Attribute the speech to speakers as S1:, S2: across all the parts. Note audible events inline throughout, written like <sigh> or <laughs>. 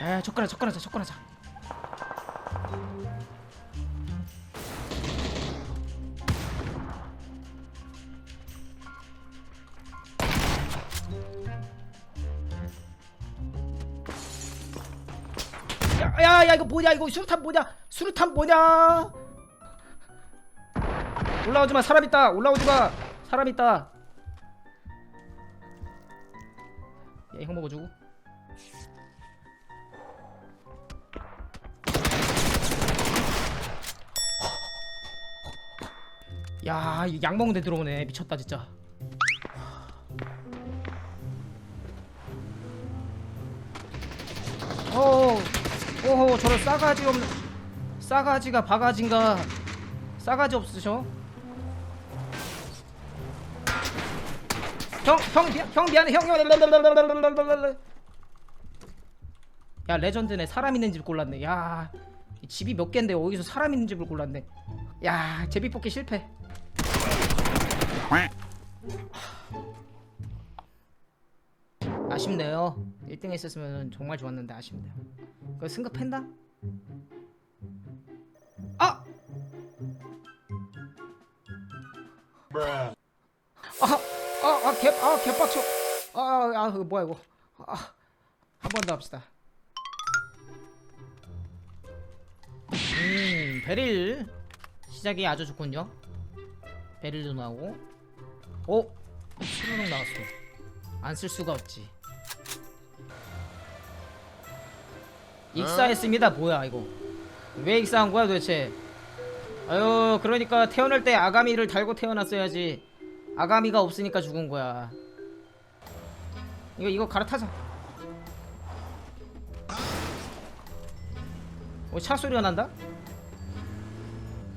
S1: 야야 접근하자 접근하자 접근하자 야야 야 이거 뭐냐? 이거 수류탄 뭐냐? 수류탄 뭐냐? 올라오지마 사람 있다. 올라오지마. 사람 있다 야형 먹어주고 야, 이약 먹는데 들어오네. 미쳤다 진짜. 어, 오호, 저런 싸가지 없는 싸가지가 바가지인가? 싸가지 없으셔? 형, 형, 미- 형 미안해, 형, 형. 야, 레전드네. 사람 있는 집 골랐네. 야, 이 집이 몇 개인데 어디서 사람 있는 집을 골랐네. 야, 제비 뽑기 실패. 아쉽네요. 1등 했었으면 정말 좋았는데 아쉽네요. 그거 승급했나? 아! 아, 아, 아, 개, 아, 개빡쳐. 아, 아, 이거 뭐야 이거? 아, 한 번 더 합시다. 음, 베릴 시작이 아주 좋군요. 베릴도 나오고, 오, 수르륵 나왔어. 안 쓸 수가 없지. 익사했습니다. 뭐야 이거? 왜 익사한 거야 도대체? 아유, 그러니까 태어날 때 아가미를 달고 태어났어야지. 아가미가 없으니까 죽은 거야. 이거 이거 갈아타자. 어, 차 소리가 난다?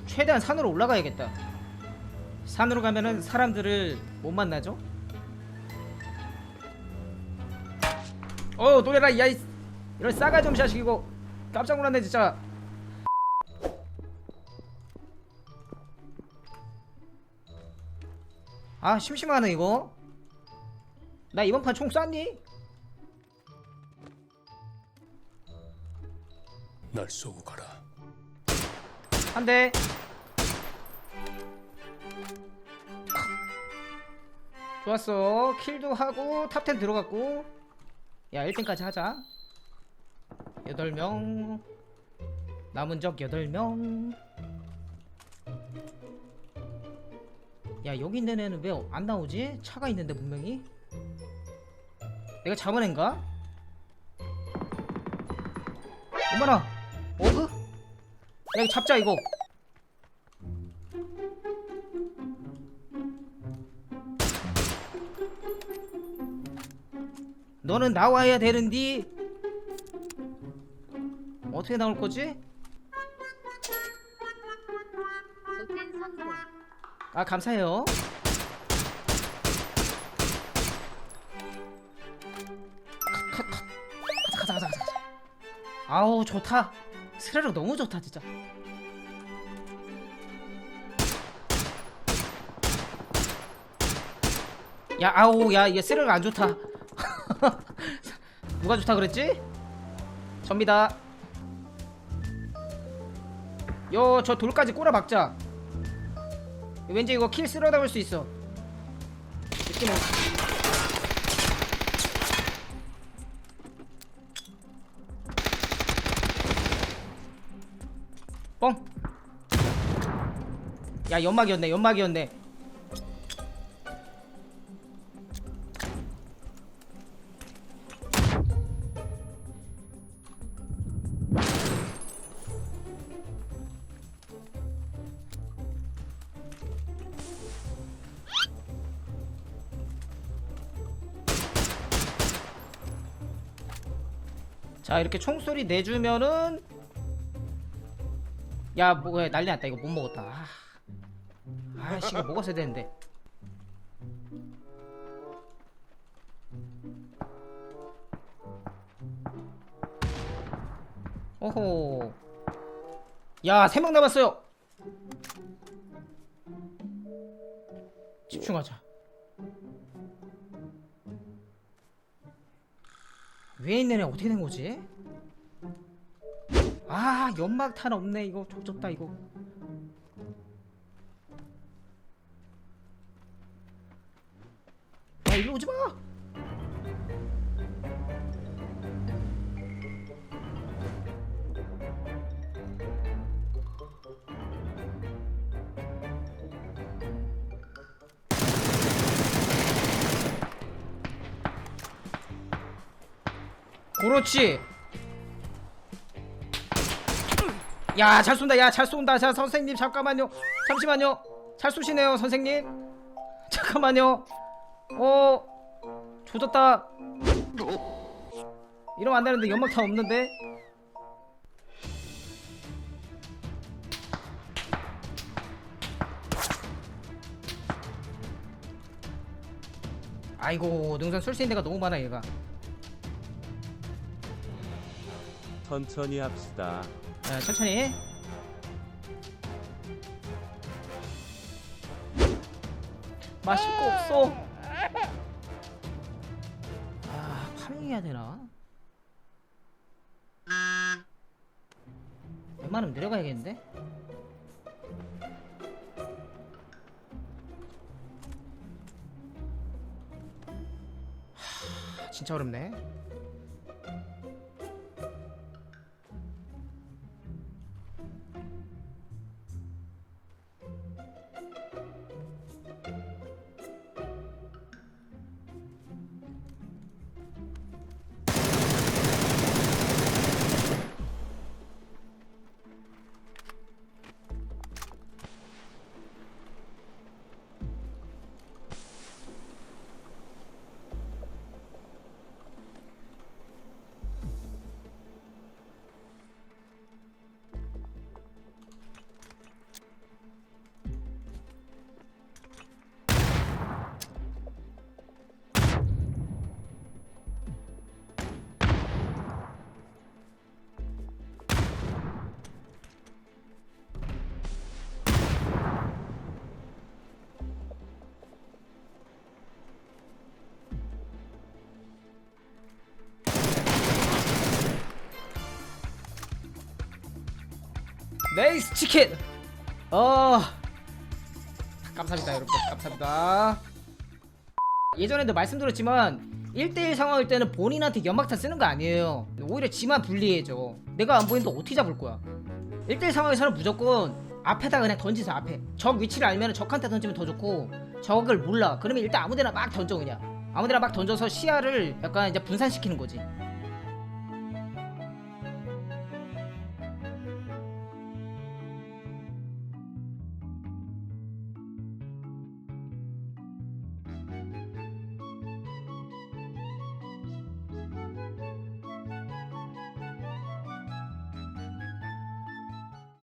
S1: 최대한 산으로 올라가야겠다. 산으로 가면은 사람들을 못 만나죠? 어 노래라 야이 이런 싸가지 없는 자식이고 깜짝 놀랐네 진짜 아 심심하네 이거. 나 이번 판 총 쐈니?
S2: 날 쏘고 가라.
S1: 한대. 좋았어. 킬도 하고 탑10 들어갔고. 야 1등까지 하자. 8명. 남은 적 8명 야 여기 있는 애는 왜 안 나오지? 차가 있는데 분명히 내가 잡은 애인가? 어머나 어그? 야 이거 잡자 이거 너는 나와야 되는디 어떻게 나올 거지? 아 감사해요. 가자 가자 가자 아우 좋다. 스레륵 너무 좋다 진짜. 야 아우 야얘 스레륵 안 좋다. <laughs> 누가 좋다 그랬지? 접니다. 요 저 돌까지 꼬라 박자 왠지 이거 킬 쓸어 담을 수 있어. 느낌 없 뻥! 야 연막이었네 연막이었네 자 이렇게 총소리 내주면은 야 뭐야 난리 났다. 이거 못 먹었다. 아. 아씨 이거 먹었어야 되는데. 오호 야세명 남았어요. 집중하자 위에 있는 애 어떻게 된 거지? 아 연막 탄 없네. 이거 조졌다 이거. 야 일로 오지마 그렇지. 야 잘 쏜다. 야 잘 쏜다. 자 선생님 잠깐만요. 잠시만요. 잘 쏘시네요 선생님. 잠깐만요. 어 조졌다. 이러면 안 되는데 연막탄 없는데? 아이고 능선 쏠수 있는 데가 너무 많아 얘가
S2: 천천히 합시다.
S1: 자, 천천히. 마실 거 없어. 아, 파밍해야 되나? 웬만하면 내려가야겠는데? 하, 진짜 어렵네. 네이스 치킨. 어. 감사합니다, 여러분. 감사합니다. 예전에도 말씀드렸지만 1대1 상황일 때는 본인한테 연막탄 쓰는 거 아니에요. 오히려 지만 불리해져. 내가 안 보이는데 어떻게 잡을 거야? 1대1 상황에서는 무조건 앞에다 그냥 던지세요, 앞에. 적 위치를 알면 적한테 던지면 더 좋고 적을 몰라. 그러면 일단 아무데나 막 던져 그냥. 아무데나 막 던져서 시야를 약간 이제 분산시키는 거지.